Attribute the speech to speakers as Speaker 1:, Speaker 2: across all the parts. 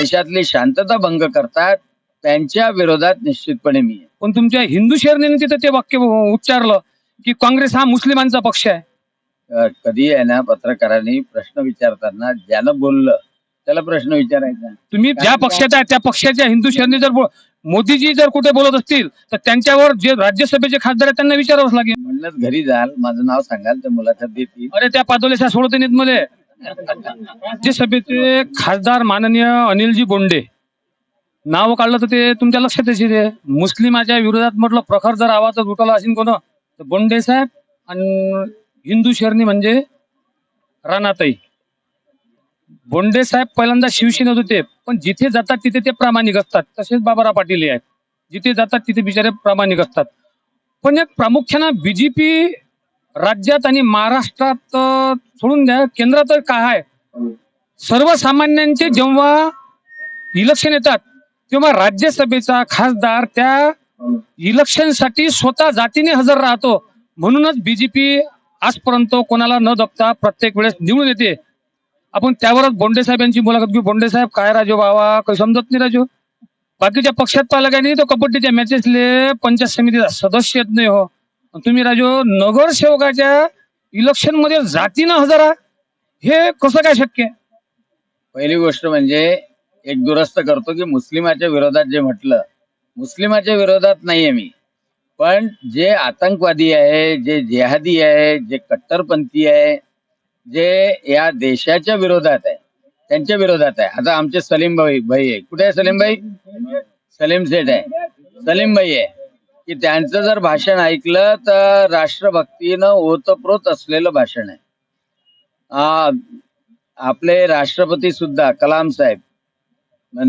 Speaker 1: देशातली शांतता भंग करतात त्यांच्या विरोधात निश्चितपणे मी.
Speaker 2: पण तुमच्या हिंदू शरणीने तिथं ते वाक्य उच्चारलं की काँग्रेस हा मुस्लिमांचा पक्ष आहे.
Speaker 1: कधी आहे ना पत्रकारांनी प्रश्न विचारताना ज्यानं बोललं त्याला प्रश्न विचारायचा.
Speaker 2: तुम्ही ज्या आहे, त्या पक्षाच्या हिंदू शरणी जर मोदीजी जर कुठे बोलत असतील तर त्यांच्यावर जे राज्यसभेचे खासदार आहेत त्यांना विचारावंच लागेल.
Speaker 1: म्हणलं घरी जाल माझं नाव सांगाल ते मुलाखत देतील.
Speaker 2: अरे त्या पादोलेच्या सोडत नाहीत मध्ये राज्यसभेचे खासदार माननीय अनिलजी बोंडे नाव काढलं तर ते तुमच्या लक्षात येशील ते मुस्लिमाच्या विरोधात म्हटलं प्रखर जर आवाज उठवला असेल कोण? तर बोंडे साहेब आणि हिंदू शरणी म्हणजे राणाताई बोंडे साहेब पहिल्यांदा शिवसेनेत होते पण जिथे जातात तिथे ते प्रामाणिक असतात. तसेच बाबाराव पाटील आहेत. जिथे जातात तिथे बिचारे प्रामाणिक असतात. पण एक प्रामुख्यानं बीजेपी राज्यात आणि महाराष्ट्रात सोडून द्या केंद्रात तर काय आहे? सर्वसामान्यांचे जेव्हा इलेक्शन येतात तेव्हा राज्यसभेचा खासदार त्या इलेक्शनसाठी स्वतः जातीने हजर राहतो. म्हणूनच बीजेपी आजपर्यंत कोणाला न दबता प्रत्येक वेळेस निवडून येते. आपण त्यावरच बोंडे साहेब यांची मुलाखत घेऊ. बोंडे साहेब काय राजू बाबा काही समजत नाही राजू. बाकीच्या पक्षात पाहिलं काय नाही तो कबड्डीच्या मॅचेसले पंचायत समितीचा सदस्य येत नाही हो. तुम्ही राजू नगरसेवकाच्या इलेक्शनमध्ये जातीनं ना हजारा हे कसं काय शक्य?
Speaker 1: पहिली गोष्ट म्हणजे एक दुरुस्त करतो की मुस्लिमाच्या विरोधात जे म्हटलं मुस्लिमाच्या विरोधात नाहीये मी. पण जे आतंकवादी आहे जे जेहादी आहे जे कट्टरपंथी आहे जे या देशाच्या विरोधात आहे त्यांच्या विरोधात आहे. आता आमचे सलीम भाई भाई आहे. कुठे आहे सलीम भाई? सलीम सेठ आहे. सलीम भाई आहे. की त्यांचं जर भाषण ऐकलं तर राष्ट्रभक्तीनं ओतप्रोत असलेलं भाषण आहे. आपले राष्ट्रपती सुद्धा कलाम साहेब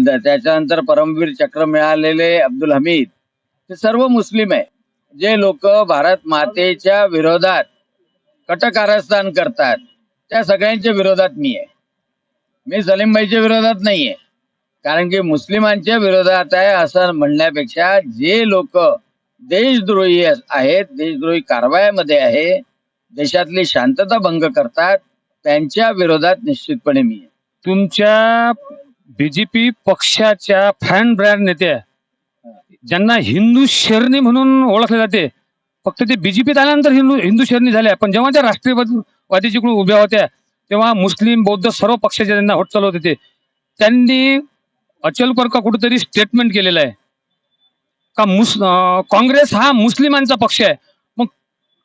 Speaker 1: त्याच्यानंतर परमवीर चक्र मिळालेले अब्दुल हमीद हे सर्व मुस्लिम आहे. जे लोक भारत मातेच्या विरोधात कटकारस्थान करतात त्या सगळ्यांच्या विरोधात मी आहे. मी सलीमबाईच्या विरोधात नाहीये. कारण की मुस्लिमांच्या विरोधात आहे असं म्हणण्यापेक्षा जे लोक देशद्रोही आहेत देशद्रोही कारवायामध्ये आहे देशातली शांतता भंग करतात त्यांच्या विरोधात निश्चितपणे मी
Speaker 2: तुमच्या बीजेपी पक्षाच्या फॅन ब्रँड नेत्या ज्यांना हिंदू शरणी म्हणून ओळखले जाते. फक्त ते बीजेपीत आल्यानंतर हिंदू हिंदू शरणी झाल्या पण जेव्हा त्या राष्ट्रीयवादी जिकडून उभ्या होत्या तेव्हा मुस्लिम बौद्ध सर्व पक्षाचे त्यांना होट चालवत होते त्यांनी अचल का कुठेतरी स्टेटमेंट केलेलं आहे. का मुस काँग्रेस हा मुस्लिमांचा पक्ष आहे. मग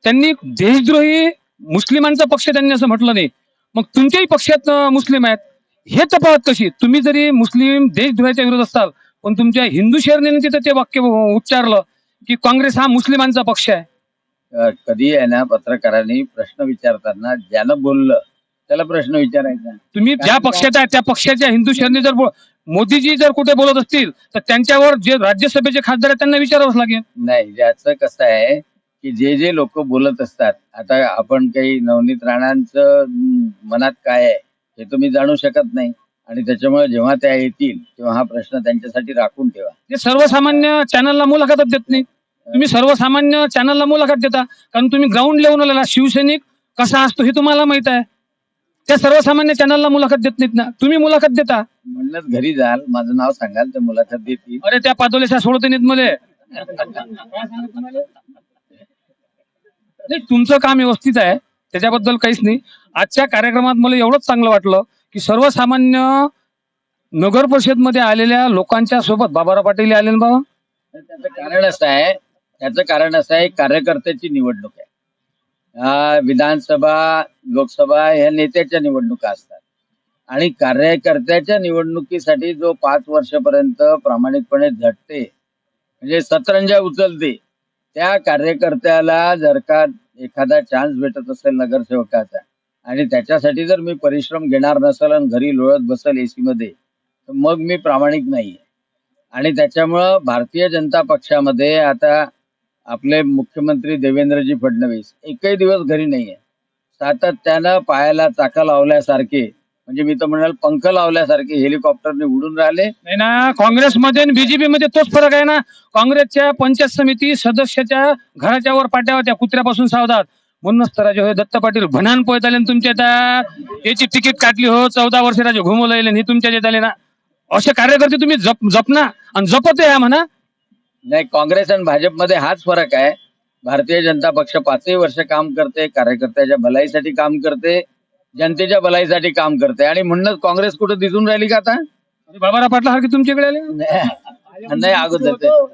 Speaker 2: त्यांनी देशद्रोही मुस्लिमांचा पक्ष त्यांनी असं म्हटलं नाही. मग तुमच्याही पक्षात मुस्लिम आहेत. हे तफावत कशी? तुम्ही जरी मुस्लिम देशद्रोहाच्या विरोध असताल पण तुमच्या हिंदू शरणीने तिथं ते वाक्य उच्चारलं की काँग्रेस हा मुस्लिमांचा पक्ष आहे.
Speaker 1: कधी आहे ना पत्रकारांनी प्रश्न विचारताना ज्यानं बोललं त्याला प्रश्न विचारायचा.
Speaker 2: तुम्ही ज्या पक्षात आहे त्या पक्षाच्या हिंदू शरणी जर मोदीजी जर कुठे बोलत असतील तर त्यांच्यावर जे राज्यसभेचे खासदार आहेत त्यांना विचारावंच लागेल.
Speaker 1: नाही ज्याचं कसं आहे की जे जे लोक बोलत असतात आता आपण काही नवनीत राणांचं मनात काय आहे हे तुम्ही जाणू शकत नाही. आणि त्याच्यामुळे जेव्हा त्या येतील तेव्हा हा प्रश्न त्यांच्यासाठी राखून ठेवा.
Speaker 2: ते सर्वसामान्य चॅनलला मुलाखतच देत नाही. तुम्ही सर्वसामान्य चॅनलला मुलाखत देता कारण तुम्ही ग्राउंड लेवलला शिवसैनिक कसा असतो हे तुम्हाला माहीत आहे. त्या सर्वसामान्य चॅनलला मुलाखत देत नाहीत ना. तुम्ही मुलाखत देता.
Speaker 1: म्हणलं घरी जाल माझं नाव सांगाल ते मुलाखत देतील.
Speaker 2: अरे त्या पादोलेच्या सोडत नाहीत मध्ये नाही तुमचं काम व्यवस्थित आहे. त्याच्याबद्दल काहीच नाही. आजच्या कार्यक्रमात मला एवढंच चांगलं वाटलं की सर्वसामान्य नगर परिषदमध्ये आलेल्या लोकांच्या सोबत बाबाराव पाटील आले ना बाबा?
Speaker 1: त्याचं कारण असं आहे त्याचं कारण असं आहे कार्यकर्त्याची निवडणूक आहे. विधानसभा लोकसभा ह्या नेत्याच्या निवडणुका असतात. आणि कार्यकर्त्याच्या निवडणुकीसाठी जो पाच वर्षापर्यंत प्रामाणिकपणे झटते म्हणजे सतरंजा उचलते त्या कार्यकर्त्याला जर का एखादा चान्स भेटत असेल नगरसेवकाचा आणि त्याच्यासाठी जर मी परिश्रम घेणार नसेल आणि घरी लोळत बसेल एसी मध्ये तर मग मी प्रामाणिक नाहीये. आणि त्याच्यामुळं भारतीय जनता पक्षामध्ये आता आपले मुख्यमंत्री देवेंद्रजी फडणवीस एकही दिवस घरी नाहीये. सातत्यानं पायाला चाका लावल्यासारखे म्हणजे मी तर म्हणाल पंख लावल्यासारखे हेलिकॉप्टरने उडून राहिले.
Speaker 2: नाही ना काँग्रेसमध्ये आणि बीजेपी मध्ये तोच फरक आहे ना. काँग्रेसच्या पंचायत समिती सदस्याच्या घराच्या वर पाट्या होत्या कुत्र्यापासून सावधात. म्हणूनच तर राजे हो दत्त पाटील भनान पोहत आले तुमच्या त्या याची तिकीट काढली हो चौदा वर्ष राजे घुमवलं हे तुमच्या येत आले ना. असे कार्यकर्ते तुम्ही जप जपना आणि जपत आहे म्हणा.
Speaker 1: नाही काँग्रेस आणि भाजपमध्ये हाच फरक आहे. भारतीय जनता पक्ष पाचही वर्ष काम करते कार्यकर्त्याच्या भलाईसाठी काम करते जनतेच्या भलाईसाठी काम करते. आणि म्हणूनच काँग्रेस कुठं दिसून राहिली का आता?
Speaker 2: बाबाराव पाटला सारखे तुमच्याकडे आले?
Speaker 1: नाही अगोदर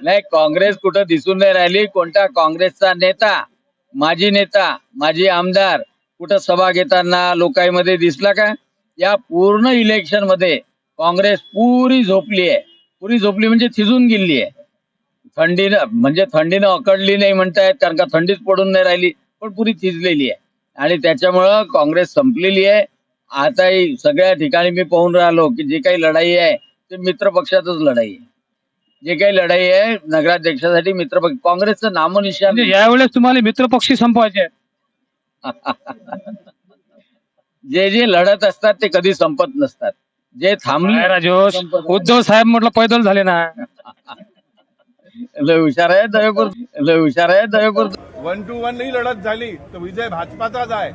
Speaker 1: नाही काँग्रेस कुठं दिसून नाही राहिली. कोणता काँग्रेसचा नेता माजी नेता माजी आमदार कुठं सभा घेताना लोकांमध्ये दिसला का? या पूर्ण इलेक्शनमध्ये काँग्रेस पुरी झोपली आहे. पुरी झोपली म्हणजे थिजून गेली आहे थंडीनं म्हणजे थंडीनं अकडली नाही म्हणतायत कारण का थंडीच पडून नाही राहिली पण पुरी थिजलेली आहे. आणि त्याच्यामुळं काँग्रेस संपलेली आहे. आता ही सगळ्या ठिकाणी मी पाहून राहिलो की जी काही लढाई आहे ते मित्र पक्षातच लढाई आहे. जे काही लढाई आहे नगराध्यक्षासाठी मित्र पक्ष काँग्रेसचं नामोनिशान
Speaker 2: म्हणजे यावेळेस तुम्हाला मित्रपक्षी संपवायचे.
Speaker 1: जे जे लढत असतात ते कधी संपत नसतात. जे थांबले
Speaker 2: राजोश उद्धव साहेब म्हटलं पैदल झाले ना.
Speaker 1: लय हुशार आहे दवेपूर लय हुशार आहे दवेपूर
Speaker 3: वन टू वन ही लढत झाली तर विजय भाजपाचाच आहे.